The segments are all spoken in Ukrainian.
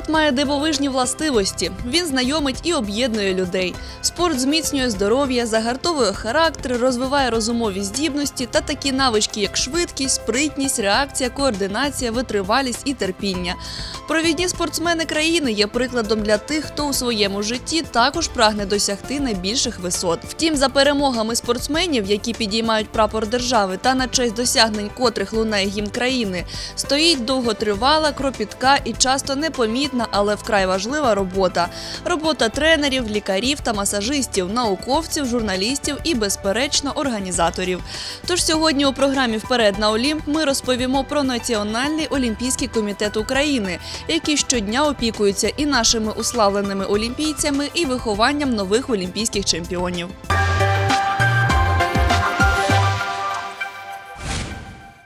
Спорт має дивовижні властивості. Він знайомить і об'єднує людей. Спорт зміцнює здоров'я, загартовує характер, розвиває розумові здібності та такі навички, як швидкість, спритність, реакція, координація, витривалість і терпіння. Провідні спортсмени країни є прикладом для тих, хто у своєму житті також прагне досягти найбільших висот. Втім, за перемогами спортсменів, які підіймають прапор держави та на честь досягнень котрих лунає гімн країни, стоїть довготривала, кропітка і часто непомітна, але вкрай важлива робота. Робота тренерів, лікарів та масажистів, науковців, журналістів і, безперечно, організаторів. Тож сьогодні у програмі Вперед на Олімп ми розповімо про Національний олімпійський комітет України, який щодня опікується і нашими уславленими олімпійцями, і вихованням нових олімпійських чемпіонів. –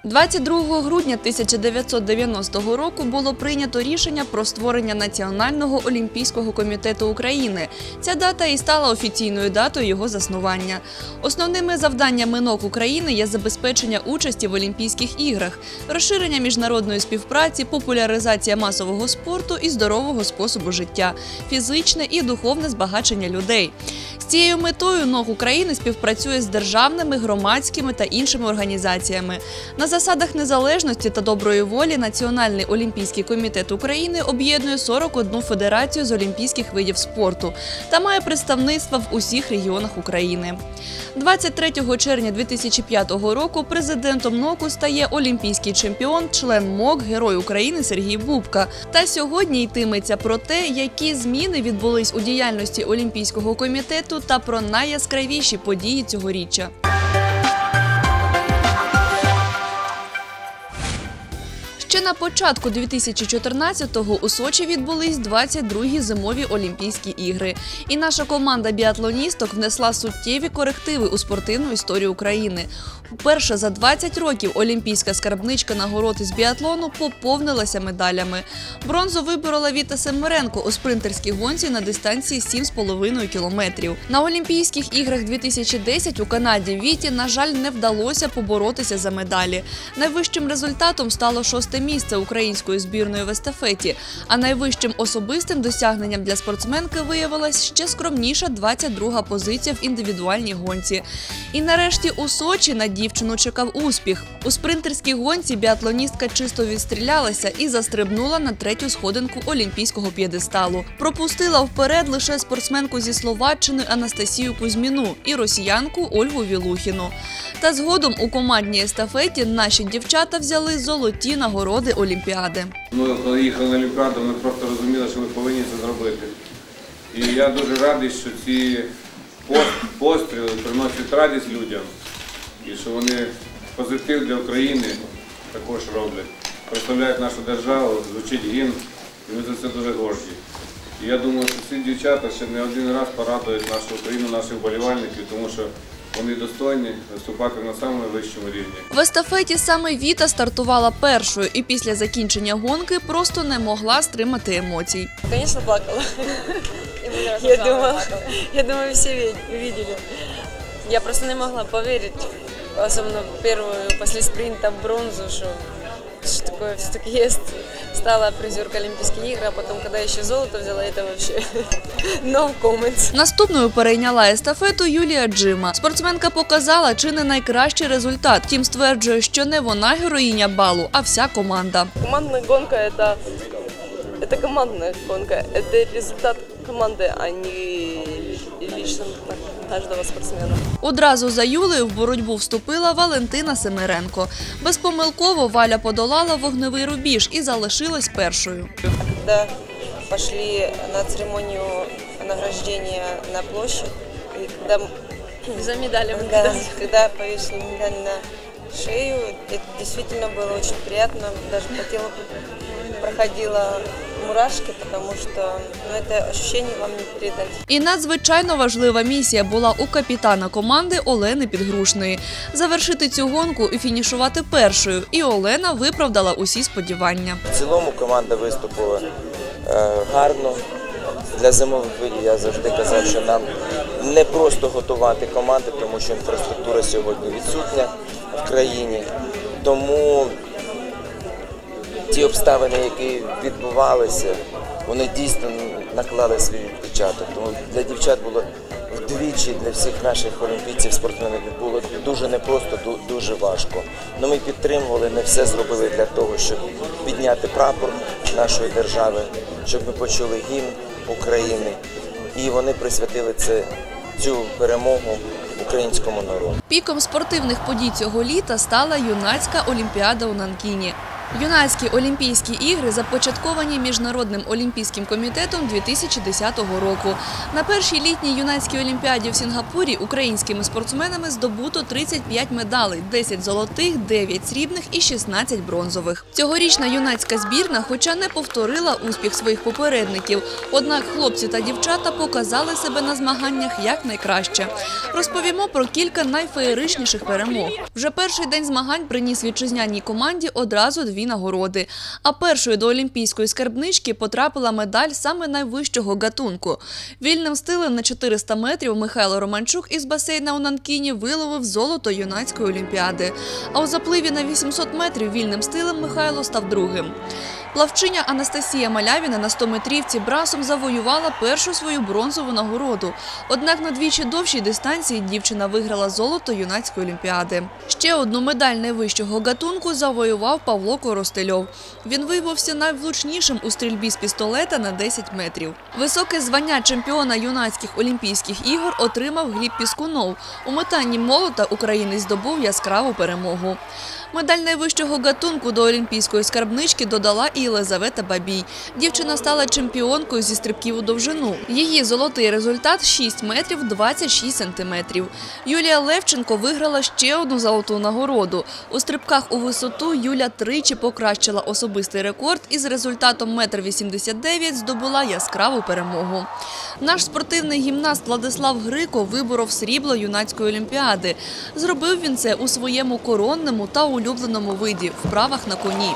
22 грудня 1990 року було прийнято рішення про створення Національного олімпійського комітету України. Ця дата і стала офіційною датою його заснування. Основними завданнями НОК України є забезпечення участі в Олімпійських іграх, розширення міжнародної співпраці, популяризація масового спорту і здорового способу життя, фізичне і духовне збагачення людей. З цією метою НОК України співпрацює з державними, громадськими та іншими організаціями. На засадах незалежності та доброї волі Національний олімпійський комітет України об'єднує 41 федерацію з олімпійських видів спорту та має представництва в усіх регіонах України. 23 червня 2005 року президентом НОКу стає олімпійський чемпіон, член МОК, герой України Сергій Бубка. Та сьогодні йтиметься про те, які зміни відбулись у діяльності Олімпійського комітету та про найяскравіші події цьогоріччя. На початку 2014-го у Сочі відбулись 22-гі зимові Олімпійські ігри. І наша команда біатлоністок внесла суттєві корективи у спортивну історію України. Вперше за 20 років олімпійська скарбничка нагород із біатлону поповнилася медалями. Бронзу виборола Віта Семеренко у спринтерській гонці на дистанції 7,5 кілометрів. На Олімпійських іграх 2010 у Канаді Віті, на жаль, не вдалося поборотися за медалі. Найвищим результатом стало шосте місце української збірної в естафеті. А найвищим особистим досягненням для спортсменки виявилась ще скромніша 22-га позиція в індивідуальній гонці. І нарешті у Сочі на дівчину чекав успіх. У спринтерській гонці біатлоністка чисто відстрілялася і застрибнула на третю сходинку олімпійського п'єдесталу. Пропустила вперед лише спортсменку зі Словаччини Анастасію Кузьміну і росіянку Ольгу Вілухіну. Та згодом у командній естафеті наші дівчата взяли золоті нагороди Олімпіади. Ми коли їхали на Олімпіаду, ми просто розуміли, що ми повинні це зробити. І я дуже радий, що ці постріли приносять радість людям і що вони позитив для України також роблять. Представляють нашу державу, звучить гімн, і ми за це дуже горді. І я думаю, що ці дівчата ще не один раз порадують нашу Україну, наших вболівальників, тому що вони достойні виступати на самому вищому рівні. В естафеті саме Віта стартувала першою і після закінчення гонки просто не могла стримати емоцій. Конечно, плакала. Я думала, я думаю, все ви- видели. Я просто не могла поверить, особенно в первую, после спринта бронзу, что, что такое все-таки есть Стала призеркой Олимпийских игр, а потом, когда еще золото взяла, это вообще no comments. Наступною перейняла естафету Юлія Джима. Спортсменка показала чи не найкращий результат. Втім, стверджує, що не вона героїня балу, а вся команда. Командная гонка это, это командная гонка, это результат команды, а не лично каждого спортсмена. Одразу за Юлею в боротьбу вступила Валентина Семеренко. Безпомилково Валя подолала вогневий рубіж і залишилась першою. когда пошли на церемонию награждения на когда, За медалями. да, когда повесили медаль на шею, это действительно было очень приятно, даже по телу проходила мурашки, потому что ну, это ощущение вам не передать. І надзвичайно важлива місія була у капітана команди Олени Підгрушної завершити цю гонку і фінішувати першою. І Олена виправдала усі сподівання. В цілому команда виступила е, гарно. Для зимових видів я завжди казав, що нам не просто готувати команди, тому що інфраструктура сьогодні відсутня в країні. Тому ті обставини, які відбувалися, вони дійсно наклали свій відпечаток. Тому для дівчат було вдвічі для всіх наших олімпійців, спортсменів було дуже непросто, дуже важко. Ну ми підтримували, ми все зробили для того, щоб підняти прапор нашої держави, щоб ми почули гімн України. І вони присвятили це цю перемогу українському народу. Піком спортивних подій цього літа стала юнацька олімпіада у Нанкіні. Юнацькі Олімпійські ігри започатковані Міжнародним олімпійським комітетом 2010 року. На першій літній юнацькій олімпіаді в Сінгапурі українськими спортсменами здобуто 35 медалей, 10 золотих, 9 срібних і 16 бронзових. Цьогорічна юнацька збірна, хоча не повторила успіх своїх попередників, однак хлопці та дівчата показали себе на змаганнях як найкраще. Розповімо про кілька найфеєричніших перемог. Вже перший день змагань приніс вітчизняній команді одразу дві нагороди. А першою до олімпійської скарбнички потрапила медаль саме найвищого гатунку. Вільним стилем на 400 метрів Михайло Романчук із басейна у Нанкіні виловив золото юнацької олімпіади. А у запливі на 800 метрів вільним стилем Михайло став другим. Плавчиня Анастасія Малявіна на 100 метрівці брасом завоювала першу свою бронзову нагороду. Однак на двічі довшій дистанції дівчина виграла золото юнацької олімпіади. Ще одну медаль найвищого гатунку завоював Павло Коростельов. Він виявився найвлучнішим у стрільбі з пістолета на 10 метрів. Високе звання чемпіона юнацьких олімпійських ігор отримав Гліб Піскунов. У метанні молота українець здобув яскраву перемогу. Медаль найвищого гатунку до олімпійської скарбнички додала і Єлизавета Бабій. Дівчина стала чемпіонкою зі стрибків у довжину. Її золотий результат 6 метрів 26 сантиметрів. Юлія Левченко виграла ще одну золоту нагороду. У стрибках у висоту Юля тричі покращила особистий рекорд і з результатом 1,89 м здобула яскраву перемогу. Наш спортивний гімнаст Владислав Грико виборов срібло юнацької олімпіади. Зробив він це у своєму коронному та улюбленому виді вправах на коні.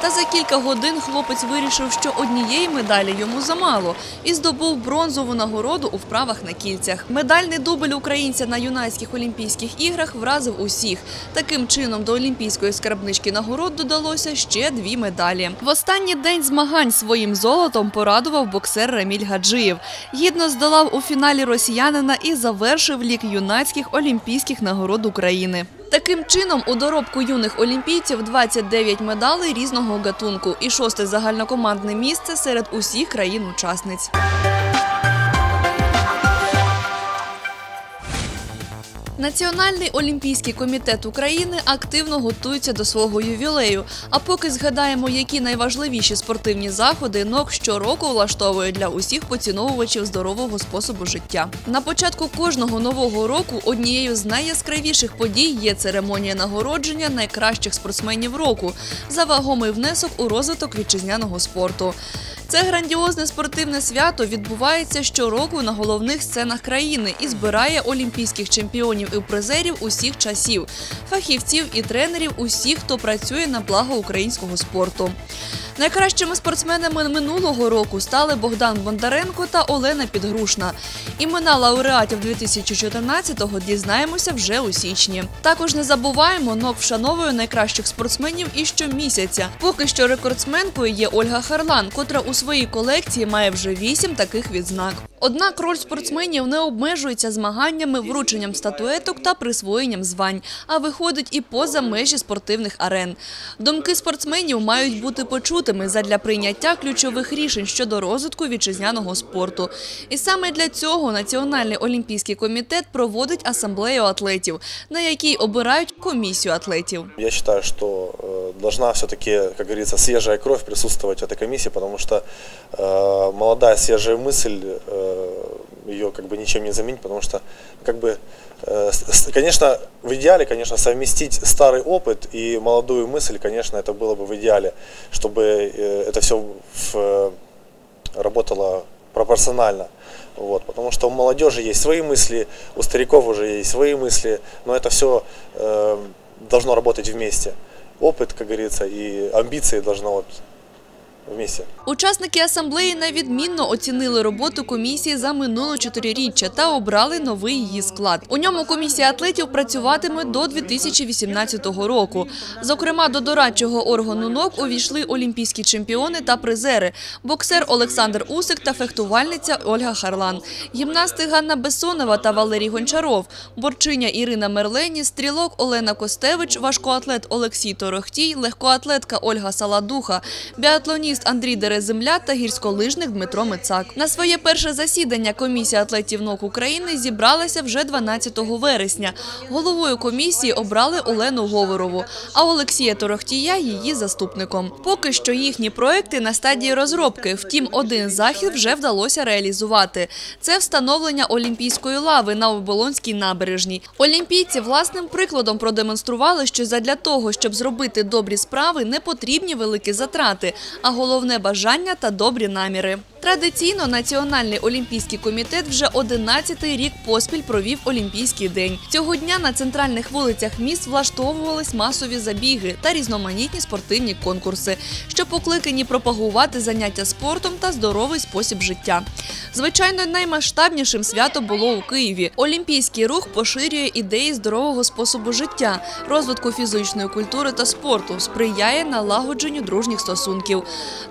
Та за кілька годин хлопець вирішив, що однієї медалі йому замало, і здобув бронзову нагороду у вправах на кільцях. Медальний дубль українця на юнацьких олімпійських іграх вразив усіх. Таким чином до олімпійської скарбнички нагород додалося ще дві медалі. В останній день змагань своїм золотом порадував боксер Раміль Гаджиєв. Гідно здолав у фіналі росіянина і завершив лік юнацьких олімпійських нагород України. Таким чином, у доробку юних олімпійців 29 медалей різного гатунку і шосте загальнокомандне місце серед усіх країн-учасниць. Національний олімпійський комітет України активно готується до свого ювілею. А поки згадаємо, які найважливіші спортивні заходи НОК щороку влаштовує для усіх поціновувачів здорового способу життя. На початку кожного нового року однією з найяскравіших подій є церемонія нагородження найкращих спортсменів року за вагомий внесок у розвиток вітчизняного спорту. Це грандіозне спортивне свято відбувається щороку на головних сценах країни і збирає олімпійських чемпіонів і призерів усіх часів, фахівців і тренерів усіх, хто працює на благо українського спорту. Найкращими спортсменами минулого року стали Богдан Бондаренко та Олена Підгрушна. Імена лауреатів 2014-го дізнаємося вже у січні. Також не забуваємо, НОК вшановує найкращих спортсменів і щомісяця. Поки що рекордсменкою є Ольга Харлан, котра у своїй колекції має вже вісім таких відзнак. Однак роль спортсменів не обмежується змаганнями, врученням статуеток та присвоєнням звань, а виходить і поза межі спортивних арен. Думки спортсменів мають бути почутими задля прийняття ключових рішень щодо розвитку вітчизняного спорту. І саме для цього Національний олімпійський комітет проводить асамблею атлетів, на якій обирають комісію атлетів. Я считаю, что э, должна все-таки, как говорится, свежая кровь присутствовать в этой комиссии, потому что э, молодая свежая мысль, э, – ее как бы ничем не заменить, потому что как бы, э, конечно, в идеале, конечно, совместить старый опыт и молодую мысль, конечно, это было бы в идеале, чтобы э, это все работало пропорционально. Вот, потому что у молодежи есть свои мысли, у стариков уже есть свои мысли, но это все должно работать вместе. Опыт, как говорится, и амбиции должно вот вместе. Учасники асамблеї невідмінно оцінили роботу комісії за минуле чотириріччя та обрали новий її склад. У ньому комісія атлетів працюватиме до 2018 року. Зокрема, до дорадчого органу НОК увійшли олімпійські чемпіони та призери, боксер Олександр Усик та фехтувальниця Ольга Харлан, гімнасти Ганна Бессонова та Валерій Гончаров, борчиня Ірина Мерлені, стрілок Олена Костевич, важкоатлет Олексій Торохтій, легкоатлетка Ольга Саладуха, біатлоніст Андрій Дереземля та гірськолижник Дмитро Мицак. На своє перше засідання комісія атлетів НОК України зібралася вже 12 вересня. Головою комісії обрали Олену Говорову, а Олексія Торохтія її заступником. Поки що їхні проекти на стадії розробки. Втім, один захід вже вдалося реалізувати. Це встановлення олімпійської лави на Оболонській набережній. Олімпійці власним прикладом продемонстрували, що задля того, щоб зробити добрі справи, не потрібні великі затрати, а головне бажання та добрі наміри. Традиційно Національний олімпійський комітет вже 11-й рік поспіль провів Олімпійський день. Цього дня на центральних вулицях міст влаштовувались масові забіги та різноманітні спортивні конкурси, що покликані пропагувати заняття спортом та здоровий спосіб життя. Звичайно, наймасштабнішим свято було у Києві. Олімпійський рух поширює ідеї здорового способу життя, розвитку фізичної культури та спорту, сприяє налагодженню дружніх стосунків.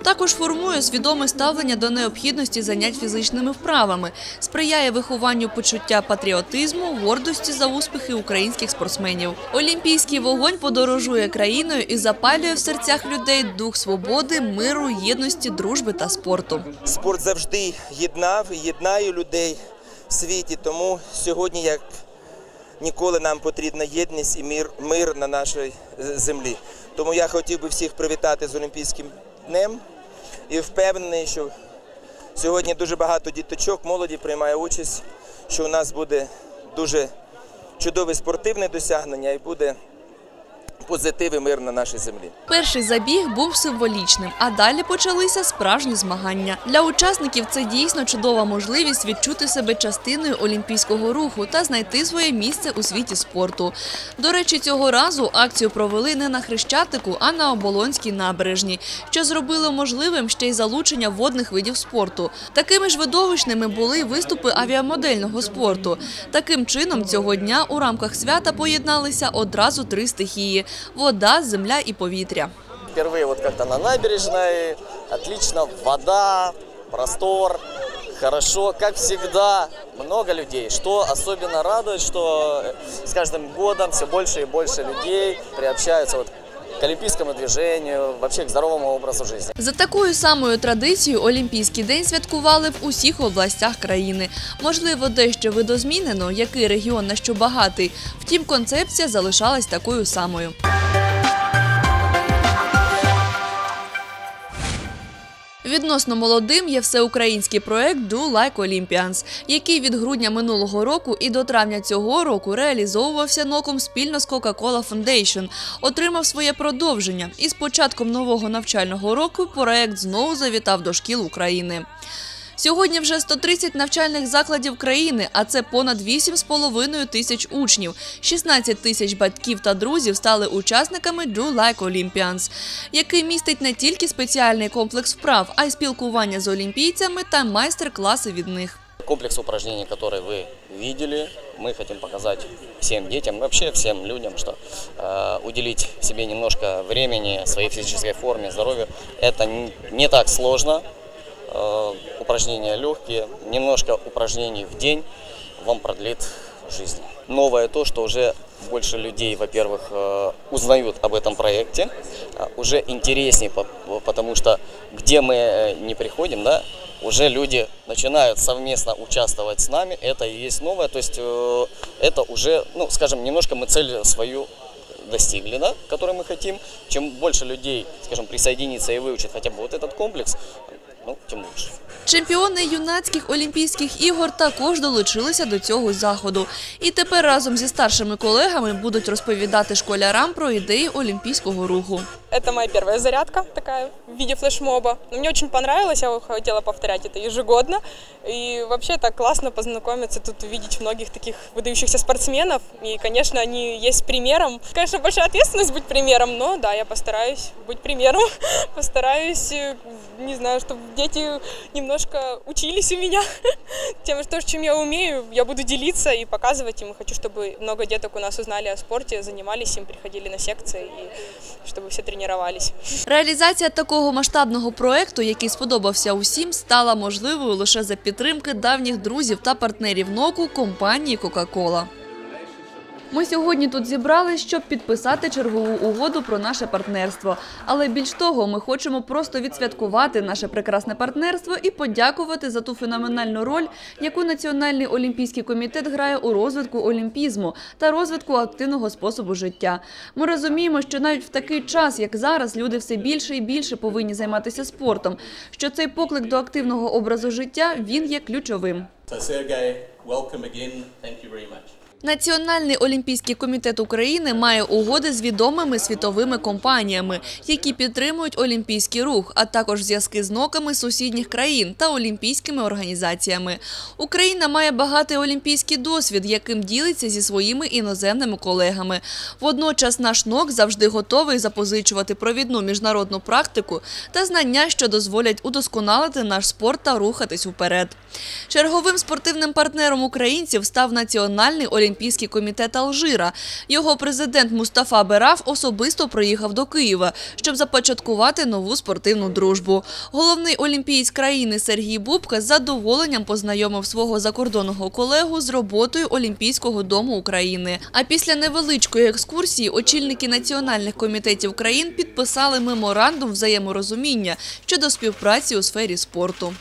Також формує свідоме ставлення до необхідності занять фізичними вправами, сприяє вихованню почуття патріотизму, гордості за успіхи українських спортсменів. Олімпійський вогонь подорожує країною і запалює в серцях людей дух свободи, миру, єдності, дружби та спорту. Спорт завжди єднав і єднає людей в світі. Тому сьогодні, як ніколи, нам потрібна єдність і мир, мир на нашій землі. Тому я хотів би всіх привітати з Олімпійським днем і впевнений, що сьогодні дуже багато діточок, молоді приймає участь, що у нас буде дуже чудове спортивне досягнення і буде позитив і мир на нашій землі. Перший забіг був символічним, а далі почалися справжні змагання. Для учасників це дійсно чудова можливість відчути себе частиною олімпійського руху та знайти своє місце у світі спорту. До речі, цього разу акцію провели не на Хрещатику, а на Оболонській набережній, що зробило можливим ще й залучення водних видів спорту. Такими ж видовищними були виступи авіамодельного спорту. Таким чином, цього дня у рамках свята поєдналися одразу три стихії: вода, земля і повітря. Впервые вот как-то на набережной, отлично, вода, простор, хорошо, как всегда, много людей, что особенно радует, что э, с каждым годом все больше и больше людей приобщаются вот к олімпійському движенню, взагалі к здоровому образу життя. За такою самою традицією Олімпійський день святкували в усіх областях країни. Можливо, дещо видозмінено, який регіон на що багатий. Втім, концепція залишалась такою самою. Відносно молодим є всеукраїнський проект Do Like Olympians, який від грудня минулого року і до травня цього року реалізовувався ноком спільно з Coca-Cola Foundation, отримав своє продовження. І з початком нового навчального року проект знову завітав до шкіл України. Сьогодні вже 130 навчальних закладів країни, а це понад 8,5 тисяч учнів. 16 тисяч батьків та друзів стали учасниками Do Like Olympians, який містить не тільки спеціальний комплекс вправ, а й спілкування з олімпійцями та майстер-класи від них. Комплекс упражнений, который вы видели, мы хотим показать всем детям, вообще всем людям, что э, уделить себе немножко времени своей физической форме, здоровью, это н- не так сложно. Э, упражнения легкие, немножко упражнений в день вам продлит жизнь. Новое то, что уже больше людей, во-первых, э, узнают об этом проекте, а уже интереснее, по- потому что где мы э, не приходим, да, уже люди начинают совместно участвовать с нами, это и есть новое, то есть это уже, ну, скажем, немножко мы цель свою достигли, да, которую мы хотим. Чем больше людей, скажем, присоединится и выучит хотя бы вот этот комплекс, ну, тем лучше. Чемпіони юнацьких олімпійських ігор також долучилися до цього заходу. І тепер разом зі старшими колегами будуть розповідати школярам про ідеї олімпійського руху. Это моя первая зарядка такая в виде флешмоба. Но Мне очень понравилось, я хотела повторять это ежегодно. И вообще так классно познакомиться, тут увидеть многих таких выдающихся спортсменов. И, конечно, они есть примером. Конечно, большая ответственность быть примером, но да, я постараюсь быть примером. Постараюсь, э, не знаю, чтобы дети немножко учились у меня тем, что, чем я умею. Я буду делиться и показывать им. Хочу, чтобы много деток у нас узнали о спорте, занимались им, приходили на секции и чтобы все тренировались. Реалізація такого масштабного проекту, який сподобався усім, стала можливою лише за підтримки давніх друзів та партнерів НОКу компанії Кока-Кола. Ми сьогодні тут зібрались, щоб підписати чергову угоду про наше партнерство. Але більш того, ми хочемо просто відсвяткувати наше прекрасне партнерство і подякувати за ту феноменальну роль, яку Національний олімпійський комітет грає у розвитку олімпізму та розвитку активного способу життя. Ми розуміємо, що навіть в такий час, як зараз, люди все більше і більше повинні займатися спортом. Що цей поклик до активного образу життя він є ключовим. Sergey, welcome again. Thank you. Національний олімпійський комітет України має угоди з відомими світовими компаніями, які підтримують олімпійський рух, а також зв'язки з ноками сусідніх країн та олімпійськими організаціями. Україна має багатий олімпійський досвід, яким ділиться зі своїми іноземними колегами. Водночас наш нок завжди готовий запозичувати провідну міжнародну практику та знання, що дозволять удосконалити наш спорт та рухатись вперед. Черговим спортивним партнером українців став Національний олімпійський комітет Алжира. Його президент Мустафа Бераф особисто приїхав до Києва, щоб започаткувати нову спортивну дружбу. Головний олімпієць країни Сергій Бубка з задоволенням познайомив свого закордонного колегу з роботою Олімпійського дому України. А після невеличкої екскурсії очільники національних комітетів країн підписали меморандум взаєморозуміння щодо співпраці у сфері спорту.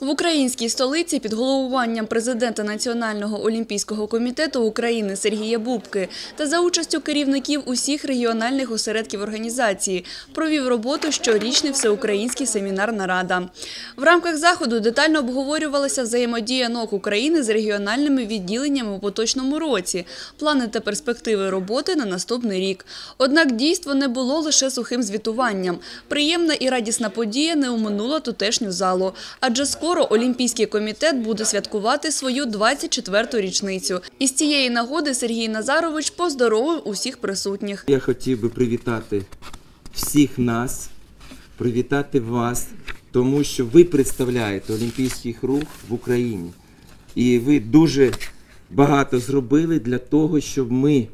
В українській столиці під головуванням президента Національного олімпійського комітету України Сергія Бубки та за участю керівників усіх регіональних осередків організації провів роботу щорічний всеукраїнський семінар нарада. В рамках заходу детально обговорювалася взаємодія НОК України з регіональними відділеннями у поточному році, плани та перспективи роботи на наступний рік. Однак дійство не було лише сухим звітуванням. Приємна і радісна подія не оминула тутешню залу, адже скоро Олімпійський комітет буде святкувати свою 24-ту річницю. І з цієї нагоди Сергій Назарович поздоровив усіх присутніх. Я хотів би привітати всіх нас, привітати вас, тому що ви представляєте олімпійський рух в Україні. І ви дуже багато зробили для того, щоб ми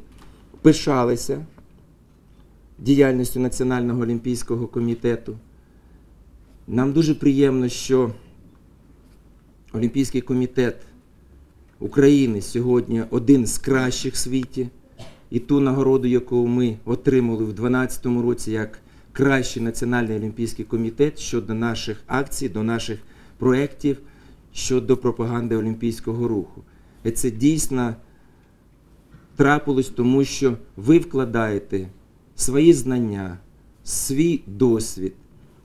пишалися діяльністю Національного олімпійського комітету. Нам дуже приємно, що Олімпійський комітет України сьогодні один з кращих в світі. І ту нагороду, яку ми отримали в 2012 році як кращий національний олімпійський комітет щодо наших акцій, до наших проєктів щодо пропаганди олімпійського руху. І це дійсно трапилось, тому що ви вкладаєте свої знання, свій досвід,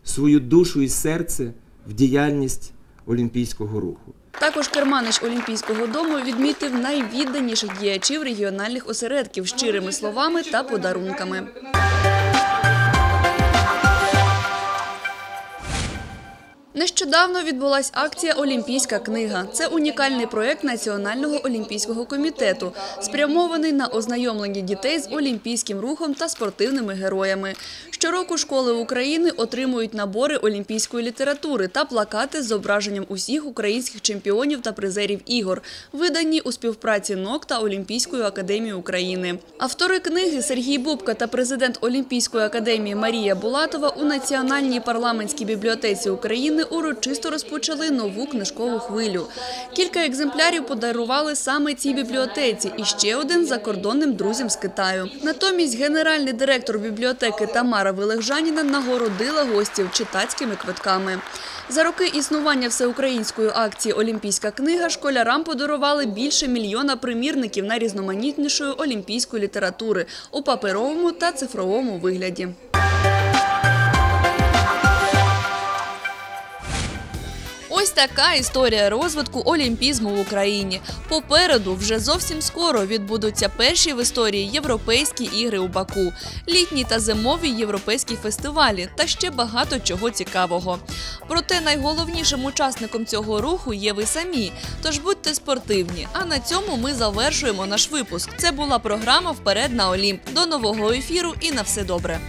свою душу і серце в діяльність олімпійського руху. Також керманич Олімпійського дому відмітив найвідданіших діячів регіональних осередків щирими словами та подарунками. Нещодавно відбулась акція Олімпійська книга. Це унікальний проєкт Національного олімпійського комітету, спрямований на ознайомлення дітей з олімпійським рухом та спортивними героями. Щороку школи України отримують набори олімпійської літератури та плакати з зображенням усіх українських чемпіонів та призерів ігор, видані у співпраці НОК та Олімпійської академії України. Автори книги Сергій Бубка та президент Олімпійської академії Марія Булатова у Національній парламентській бібліотеці України урочисто розпочали нову книжкову хвилю. Кілька екземплярів подарували саме цій бібліотеці і ще один закордонним друзям з Китаю. Натомість генеральний директор бібліотеки Тамара Велегжаніна нагородила гостів читацькими квитками. За роки існування всеукраїнської акції Олімпійська книга школярам подарували більше мільйона примірників найрізноманітнішої олімпійської літератури у паперовому та цифровому вигляді. Ось така історія розвитку олімпізму в Україні. Попереду вже зовсім скоро відбудуться перші в історії європейські ігри у Баку, літні та зимові європейські фестивалі та ще багато чого цікавого. Проте найголовнішим учасником цього руху є ви самі. Тож будьте спортивні. А на цьому ми завершуємо наш випуск. Це була програма Вперед на Олімп. До нового ефіру і на все добре.